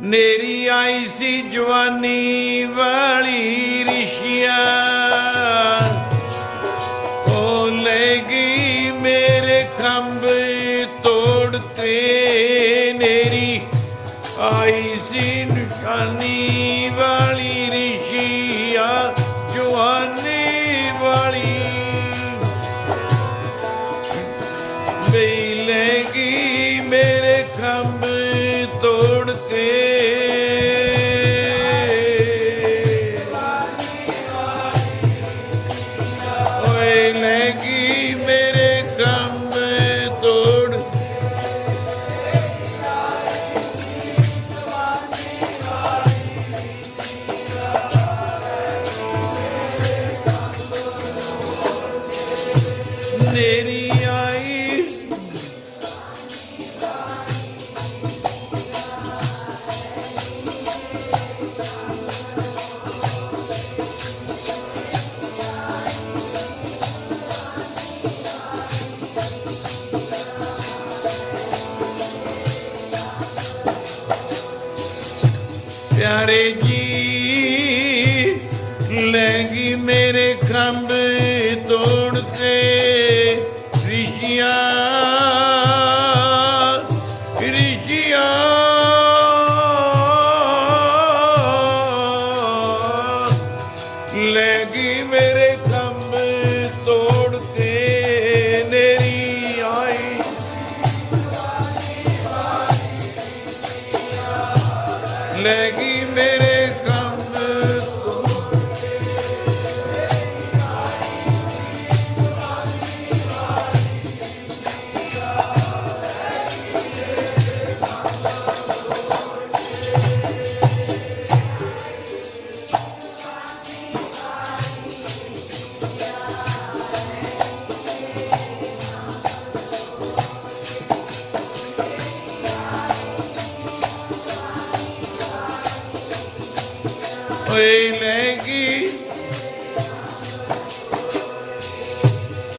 ਨੇਰੀ ਆਈ ਸੀ ਜਵਾਨੀ ਵਾਲੀ ਰਿਸ਼ੀਆਂ। ਉਹ ਲੈ ਗਈ ਮੇਰੇ ਖੰਭ ਤੋੜ ਤੇ ਨੇਰੀ। ਆਈ ਸੀ ਨਿਸ਼ਾਨੀ ਤੇਰੀ ਆਈ ਪਿਆਰੇ ਜੀ ਲੈ ਗਈ ਮੇਰੇ ਖੰਭ ਤੋੜ ਲੈ ਗਈ ਮੇਰੇ ਕੰਮ ਤੋੜ ਕੇ ਨੇਰੀ ਆਈ। ਲੈ ਗਈ ਮੇਰੇ ਓਏ ਲੈ ਗਈ